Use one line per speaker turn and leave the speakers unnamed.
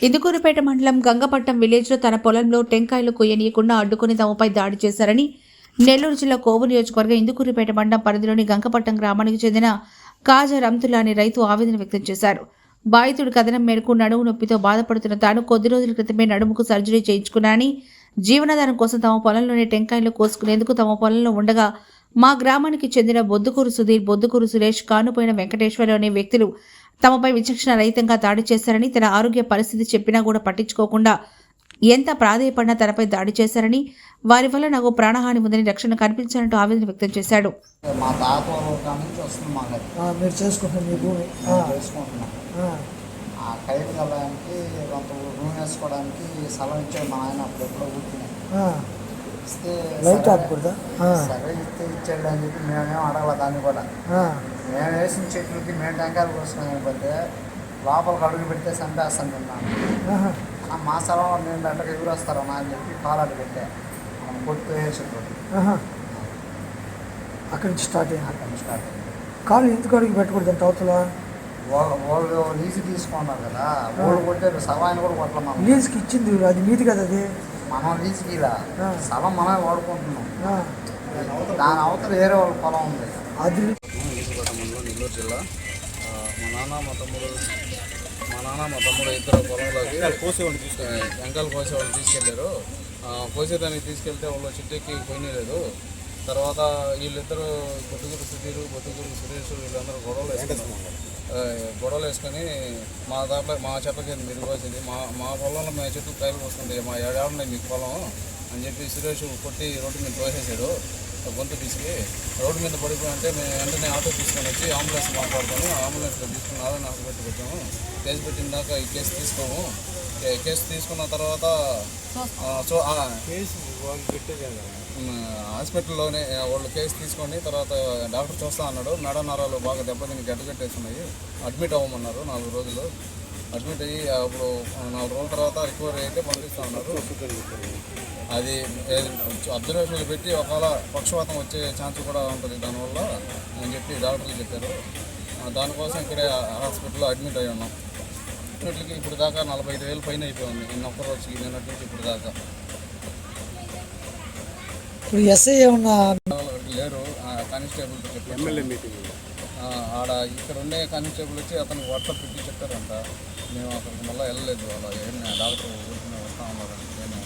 ఇందుకూరుపేట మండలం గంగపట్నం విలేజ్లో తన పొలంలో టెంకాయలు కొయ్యనీయకుండా అడ్డుకుని తమపై దాడి చేశారని నెల్లూరు జిల్లా కోవు నియోజకవర్గ ఇందుకూరుపేట మండలం పరిధిలోని గంగపట్నం గ్రామానికి చెందిన కాజా రంతుల అనే రైతు ఆవేదన వ్యక్తం చేశారు. బాధితుడి కథనం మేరకు నడుము నొప్పితో బాధపడుతున్న తాను కొద్ది రోజుల క్రితమే నడుముకు సర్జరీ చేయించుకున్నానని జీవనాధారం కోసం తమ పొలంలోని టెంకాయలు కోసుకునేందుకు తమ పొలంలో ఉండగా మా గ్రామానికి చెందిన బొద్దుకూరు సుధీర్ బొద్దుకూరు సురేష్ కానుపోయిన వెంకటేశ్వర అనే వ్యక్తులు తమపై విచక్షణ రహితంగా దాడి చేశారని తన ఆరోగ్య పరిస్థితి చెప్పినా కూడా పట్టించుకోకుండా ఎంత ప్రాధేయపడినా తనపై దాడి చేశారని వారి వల్ల నాకు ప్రాణహాని ఉందని రక్షణ కనిపించాలంటూ ఆవేదన వ్యక్తం చేశాడు.
మా తాత వాళ్ళ కాడ నుంచి వస్తుంది మాకు అది
ఆ, మీరు చేసుకుంటున్న మీ భూమి. ఆ,
మేము చేసుకుంటున్నాం.
ఆ,
ఆ కైలు కలడానికి కొంత రూమ్ వేసుకోవడానికి స్థలం ఇచ్చాడు మా ఆయన అప్పుడు ఎప్పుడో కూర్చుని
ఆ.
ఇస్తే
లైట్
సరే-
ఆపకూడదా? ఆ,
సరే ఇస్తే ఇచ్చాడు అని చెప్పి మేమేం అడగల దాన్ని కూడా. మేము వేసిన చెట్లకి మేము టెంకాయలు కోసుకుని పోతే లోపలికి అడుగు పెడితే చంపేస్తాను. ఆ మా స్థలంలో నేను బెట్టకు ఎగురొస్తారన్నా అని చెప్పి కాలాడు పెట్టా. మనం కొట్టు వేసేటోడు
ఆహా. అక్కడి నుంచి స్టార్ట్ అయింది
అక్కడ నుంచి స్టార్ట్ అయింది.
కాలు ఎందుకు అడిగి పెట్టకూడదు అంటే అవతల?
వాళ్ళు లీజు తీసుకున్నారు కదా. వాళ్ళు కొట్టారు. సవాయిని కూడా కొట్టలే మనం.
లీజ్కి ఇచ్చింది అది మీది కదా అది?
మనం ఇలా. స్థలం మనమే వాడుకుంటున్నాం. దాని అవతల వేరే వాళ్ళ పొలం ఉంది.
అది
మండలం నెల్లూరు జిల్లా మా నాన్న మా తమ్ముడు మా నాన్న మా తమ్ముడు ఇద్దరు పొలంలోకి కోసేవాడిని తీసుకు వెంకాయలు కోసేవాడిని తీసుకెళ్ళారు. కోసేదానికి తీసుకెళ్తే వాళ్ళు చిట్టెక్కి పోయినలేదు. తర్వాత వీళ్ళిద్దరు బొట్టుగురు సుధీరు బొట్టుగురు సురేష్ వీళ్ళందరూ గొడవలు వేసుకున్నారు. గొడవలు వేసుకొని మా దాంట్లో మా చెట్ల కింద మీరు కోసింది మా మా పొలంలో మేము చెట్లు కాయలు కోసుకుంటే మా ఏడాడున్నాయి మీకు పొలం అని చెప్పి సురేష్ కొట్టి రోడ్డు మీద తోసేసాడు గొంతు పిసికి రోడ్డు మీద పడిపోయింటే మేము వెంటనే ఆటో తీసుకొని వచ్చి అంబులెన్స్ మాట్లాడుకొని అంబులెన్స్లో తీసుకుని ఆదాయం హాస్పిటల్కి వచ్చాము కేసు పెట్టిన దాకా ఈ కేసు తీసుకోము. కేసు తీసుకున్న తర్వాత సో హాస్పిటల్లోనే వాళ్ళు కేసు తీసుకొని తర్వాత డాక్టర్ చూస్తా అన్నాడు. మెడ నరాలు బాగా దెబ్బతిని గడ్డగట్టేస్తున్నాయి అడ్మిట్ అవ్వమన్నారు నాలుగు రోజులు. అడ్మిట్ అయ్యి అప్పుడు నాలుగు రోజుల తర్వాత రికవరీ అయితే పంపిస్తా ఉన్నారు. అది అబ్జర్వేషన్లు పెట్టి ఒకవేళ పక్షవాతం వచ్చే ఛాన్స్ కూడా ఉంటుంది. దానివల్ల అని చెప్పి డాక్టర్లు చెప్పారు. ఆ, దానికోసం ఇక్కడే హాస్పిటల్లో అడ్మిట్ అయ్యి ఉన్నాం. అడ్మిట్లకి ఇప్పుడు దాకా నలభై ఐదు వేలు పైన అయిపోయింది నిన్న ఒక్క రోజుకి నిన్నటి నుంచి ఇప్పుడు దాకా.
ఇప్పుడు ఎస్ఐ ఏమన్నా
లేరు. చెప్పారు. ఎమ్మెల్యే మీటింగ్ ఆడ ఇక్కడ ఉండే కానిస్టేబుల్ వచ్చి అతనికి వాట్సాప్ పెట్టి చెప్పారంట. మేము అక్కడికి మళ్ళీ వెళ్ళలేదు. అలా ఏమి డాక్టర్ వస్తా ఉన్నారని. నేను